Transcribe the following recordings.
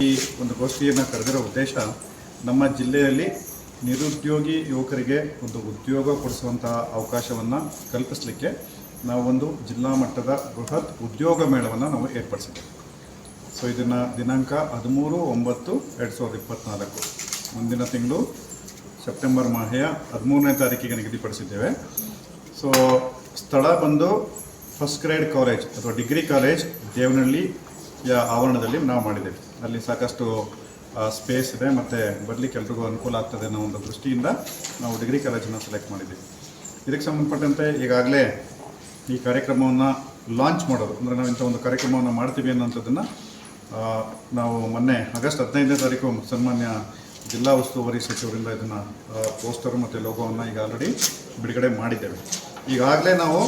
ಈ ಒಂದು ಗೋಷ್ಠಿಯನ್ನು ಕರೆದಿರೋ ಉದ್ದೇಶ ನಮ್ಮ ಜಿಲ್ಲೆಯಲ್ಲಿ ನಿರುದ್ಯೋಗಿ ಯುವಕರಿಗೆ ಒಂದು ಉದ್ಯೋಗ ಕೊಡಿಸುವಂತಹ ಅವಕಾಶವನ್ನು ಕಲ್ಪಿಸಲಿಕ್ಕೆ ನಾವು ಒಂದು ಜಿಲ್ಲಾ ಮಟ್ಟದ ಬೃಹತ್ ಉದ್ಯೋಗ ಮೇಳವನ್ನು ನಾವು ಏರ್ಪಡಿಸಿದ್ದೇವೆ. ಸೊ ಇದನ್ನು ದಿನಾಂಕ ಹದಿಮೂರು, ಒಂಬತ್ತು, ಎರಡು ಸಾವಿರದ ಇಪ್ಪತ್ತ್ನಾಲ್ಕು ಮುಂದಿನ ತಿಂಗಳು ಸೆಪ್ಟೆಂಬರ್ ಮಾಹೆಯ ಹದಿಮೂರನೇ ತಾರೀಕಿಗೆ ನಿಗದಿಪಡಿಸಿದ್ದೇವೆ. ಸೊ ಸ್ಥಳ ಬಂದು ಫಸ್ಟ್ ಗ್ರೇಡ್ ಕಾಲೇಜ್ ಅಥವಾ ಡಿಗ್ರಿ ಕಾಲೇಜ್ ದೇವನಹಳ್ಳಿಯ ಆವರಣದಲ್ಲಿ ನಾವು ಮಾಡಿದ್ದೇವೆ. ಅಲ್ಲಿ ಸಾಕಷ್ಟು ಸ್ಪೇಸ್ ಇದೆ ಮತ್ತು ಬರಲಿಕ್ಕೆ ಎಲ್ರಿಗೂ ಅನುಕೂಲ ಆಗ್ತದೆ ಅನ್ನೋ ಒಂದು ದೃಷ್ಟಿಯಿಂದ ನಾವು ಡಿಗ್ರಿ ಕಾಲೇಜನ್ನು ಸೆಲೆಕ್ಟ್ ಮಾಡಿದ್ದೀವಿ. ಇದಕ್ಕೆ ಸಂಬಂಧಪಟ್ಟಂತೆ ಈಗಾಗಲೇ ಈ ಕಾರ್ಯಕ್ರಮವನ್ನು ಲಾಂಚ್ ಮಾಡೋದು. ಅಂದರೆ ನಾವು ಇಂಥ ಒಂದು ಕಾರ್ಯಕ್ರಮವನ್ನು ಮಾಡ್ತೀವಿ ಅನ್ನೋಂಥದ್ದನ್ನು ನಾವು ಮೊನ್ನೆ ಆಗಸ್ಟ್ ಹದಿನೈದನೇ ತಾರೀಕು ಸನ್ಮಾನ್ಯ ಜಿಲ್ಲಾ ಉಸ್ತುವಾರಿ ಸಚಿವರಿಂದ ಇದನ್ನು ಪೋಸ್ಟರ್ ಮತ್ತು ಲೋಗೋವನ್ನು ಈಗ ಆಲ್ರೆಡಿ ಬಿಡುಗಡೆ ಮಾಡಿದ್ದೇವೆ. ಈಗಾಗಲೇ ನಾವು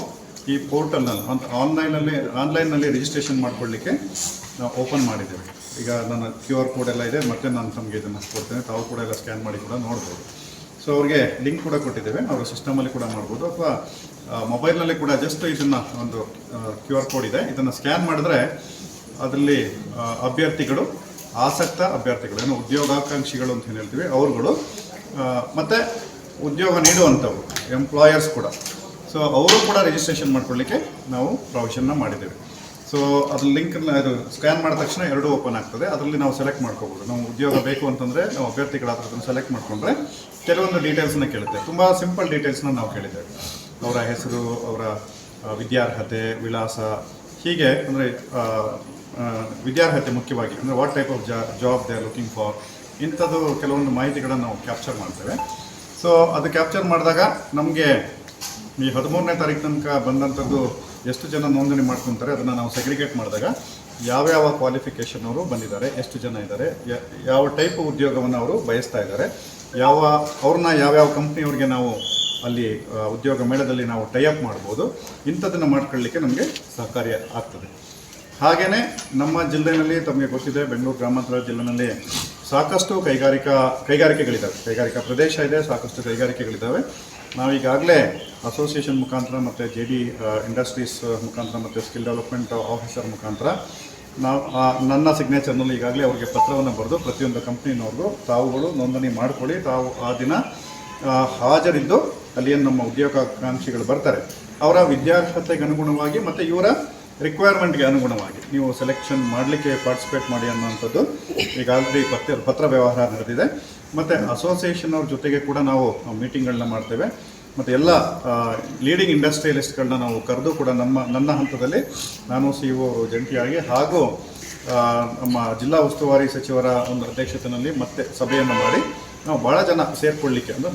ಈ ಪೋರ್ಟಲ್ನಲ್ಲಿ ಅಂತ ಆನ್ಲೈನಲ್ಲಿ ಆನ್ಲೈನ್ನಲ್ಲಿ ರಿಜಿಸ್ಟ್ರೇಷನ್ ಮಾಡ್ಕೊಳ್ಳಿಕ್ಕೆ ನಾವು ಓಪನ್ ಮಾಡಿದ್ದೇವೆ. ಈಗ ನನ್ನ ಕ್ಯೂ ಆರ್ ಕೋಡ್ ಎಲ್ಲ ಇದೆ, ಮತ್ತೆ ನಾನು ತಮಗೆ ಇದನ್ನು ಕೊಡ್ತೇನೆ. ತಾವು ಕೂಡ ಎಲ್ಲ ಸ್ಕ್ಯಾನ್ ಮಾಡಿ ಕೂಡ ನೋಡ್ಬೋದು. ಸೊ ಅವ್ರಿಗೆ ಲಿಂಕ್ ಕೂಡ ಕೊಟ್ಟಿದ್ದೇವೆ. ಅವರು ಸಿಸ್ಟಮಲ್ಲಿ ಕೂಡ ಮಾಡ್ಬೋದು. ಅಥವಾ ಮೊಬೈಲ್ನಲ್ಲಿ ಕೂಡ ಜಸ್ಟ್ ಇದನ್ನು ಒಂದು ಕ್ಯೂ ಆರ್ ಕೋಡ್ ಇದೆ. ಇದನ್ನು ಸ್ಕ್ಯಾನ್ ಮಾಡಿದ್ರೆ ಅದರಲ್ಲಿ ಅಭ್ಯರ್ಥಿಗಳು, ಆಸಕ್ತ ಅಭ್ಯರ್ಥಿಗಳು, ಏನು ಉದ್ಯೋಗಾಕಾಂಕ್ಷಿಗಳು ಅಂತ ಹೇಳ್ತೀವಿ, ಅವರುಗಳು ಮತ್ತು ಉದ್ಯೋಗ ನೀಡುವಂಥವ್ರು ಎಂಪ್ಲಾಯರ್ಸ್ ಕೂಡ. ಸೊ ಅವರು ಕೂಡ ರಿಜಿಸ್ಟ್ರೇಷನ್ ಮಾಡ್ಕೊಳ್ಳಿಕ್ಕೆ ನಾವು ಪ್ರೊವಿಷನ್ನ ಮಾಡಿದ್ದೇವೆ. ಸೊ ಅದ್ರ ಲಿಂಕನ್ನ ಇದು ಸ್ಕ್ಯಾನ್ ಮಾಡಿದ ತಕ್ಷಣ ಎರಡು ಓಪನ್ ಆಗ್ತದೆ. ಅದರಲ್ಲಿ ನಾವು ಸೆಲೆಕ್ಟ್ ಮಾಡ್ಕೋಬೋದು. ನಾವು ಉದ್ಯೋಗ ಬೇಕು ಅಂತಂದರೆ ನಾವು ಅಭ್ಯರ್ಥಿಗಳಾದ್ರೆ ಅದನ್ನು ಸೆಲೆಕ್ಟ್ ಮಾಡಿಕೊಂಡ್ರೆ ಕೆಲವೊಂದು ಡೀಟೇಲ್ಸ್ನ ಕೇಳುತ್ತೆ. ತುಂಬ ಸಿಂಪಲ್ ಡೀಟೇಲ್ಸ್ನ ನಾವು ಕೇಳಿದ್ದೇವೆ. ಅವರ ಹೆಸರು, ಅವರ ವಿದ್ಯಾರ್ಹತೆ, ವಿಳಾಸ, ಹೀಗೆ ಅಂದರೆ ವಿದ್ಯಾರ್ಹತೆ ಮುಖ್ಯವಾಗಿ ಅಂದರೆ what type of job they are looking for ಇಂಥದ್ದು ಕೆಲವೊಂದು ಮಾಹಿತಿಗಳನ್ನು ನಾವು ಕ್ಯಾಪ್ಚರ್ ಮಾಡ್ತೇವೆ. ಸೊ ಅದು ಕ್ಯಾಪ್ಚರ್ ಮಾಡಿದಾಗ ನಮಗೆ ಈ ಹದಿಮೂರನೇ ತಾರೀಕು ತನಕ ಬಂದಂಥದ್ದು ಎಷ್ಟು ಜನ ನೋಂದಣಿ ಮಾಡ್ಕೊತಾರೆ, ಅದನ್ನು ನಾವು ಸೆಗ್ರಿಗೇಟ್ ಮಾಡಿದಾಗ ಯಾವ್ಯಾವ ಕ್ವಾಲಿಫಿಕೇಷನ್ ಅವರು ಬಂದಿದ್ದಾರೆ, ಎಷ್ಟು ಜನ ಇದ್ದಾರೆ ಯಾವ ಟೈಪ್ ಉದ್ಯೋಗವನ್ನು ಅವರು ಬಯಸ್ತಾ ಇದ್ದಾರೆ, ಯಾವ, ಅವ್ರನ್ನ ಯಾವ್ಯಾವ ಕಂಪ್ನಿಯವ್ರಿಗೆ ನಾವು ಅಲ್ಲಿ ಉದ್ಯೋಗ ಮೇಳದಲ್ಲಿ ನಾವು ಟೈಅಪ್ ಮಾಡ್ಬೋದು, ಇಂಥದ್ದನ್ನು ಮಾಡ್ಕೊಳ್ಳಿಕ್ಕೆ ನಮಗೆ ಸಹಕಾರಿ ಆಗ್ತದೆ. ಹಾಗೆಯೇ ನಮ್ಮ ಜಿಲ್ಲೆಯಲ್ಲಿ ತಮಗೆ ಗೊತ್ತಿದೆ, ಬೆಂಗಳೂರು ಗ್ರಾಮಾಂತರ ಜಿಲ್ಲೆಯಲ್ಲಿ ಸಾಕಷ್ಟು ಕೈಗಾರಿಕಾ ಕೈಗಾರಿಕೆಗಳಿದ್ದಾವೆ ಕೈಗಾರಿಕಾ ಪ್ರದೇಶ ಇದೆ, ಸಾಕಷ್ಟು ಕೈಗಾರಿಕೆಗಳಿದ್ದಾವೆ ನಾವೀಗಾಗಲೇ ಅಸೋಸಿಯೇಷನ್ ಮುಖಾಂತರ ಮತ್ತು ಜೆ ಡಿ ಇಂಡಸ್ಟ್ರೀಸ್ ಮುಖಾಂತರ ಮತ್ತು ಸ್ಕಿಲ್ ಡೆವಲಪ್ಮೆಂಟ್ ಆಫೀಸರ್ ಮುಖಾಂತರ ನಾವು ನನ್ನ ಸಿಗ್ನೇಚರ್ನಲ್ಲಿ ಈಗಾಗಲೇ ಅವರಿಗೆ ಪತ್ರವನ್ನು ಬರೆದು ಪ್ರತಿಯೊಂದು ಕಂಪ್ನಿನವ್ರಿಗೂ ತಾವುಗಳು ನೋಂದಣಿ ಮಾಡಿಕೊಳ್ಳಿ. ತಾವು ಆ ದಿನ ಹಾಜರಿದ್ದು ಅಲ್ಲಿ ಏನು ನಮ್ಮ ಉದ್ಯೋಗಾಕಾಂಕ್ಷಿಗಳು ಬರ್ತಾರೆ. ಅವರ ವಿದ್ಯಾರ್ಹತೆಗೆ ಅನುಗುಣವಾಗಿ ಮತ್ತು ಇವರ ರಿಕ್ವೈರ್ಮೆಂಟ್ಗೆ ಅನುಗುಣವಾಗಿ ನೀವು ಸೆಲೆಕ್ಷನ್ ಮಾಡಲಿಕ್ಕೆ ಪಾರ್ಟಿಸಿಪೇಟ್ ಮಾಡಿ ಅನ್ನೋಂಥದ್ದು ಈಗ ಆಲ್ರೆಡಿ ಪತ್ರ ಪತ್ರ ವ್ಯವಹಾರ ನಡೆದಿದೆ. ಮತ್ತು ಅಸೋಸಿಯೇಷನ್ ಅವ್ರ ಜೊತೆಗೆ ಕೂಡ ನಾವು ಮೀಟಿಂಗ್ಗಳನ್ನ ಮಾಡ್ತೇವೆ. ಮತ್ತು ಎಲ್ಲ ಲೀಡಿಂಗ್ ಇಂಡಸ್ಟ್ರಿಯಲಿಸ್ಟ್ಗಳನ್ನ ನಾವು ಕರೆದು ಕೂಡ ನಮ್ಮ, ನನ್ನ ಹಂತದಲ್ಲಿ ನಾನು ಸಿ ಒ ಜಂಟಿಯಾಗಿ ಹಾಗೂ ನಮ್ಮ ಜಿಲ್ಲಾ ಉಸ್ತುವಾರಿ ಸಚಿವರ ಒಂದು ಅಧ್ಯಕ್ಷತೆಯಲ್ಲಿ ಮತ್ತೆ ಸಭೆಯನ್ನು ಮಾಡಿ ನಾವು ಭಾಳ ಜನ ಸೇರ್ಕೊಳ್ಳಿಕ್ಕೆ ಅಂದರೆ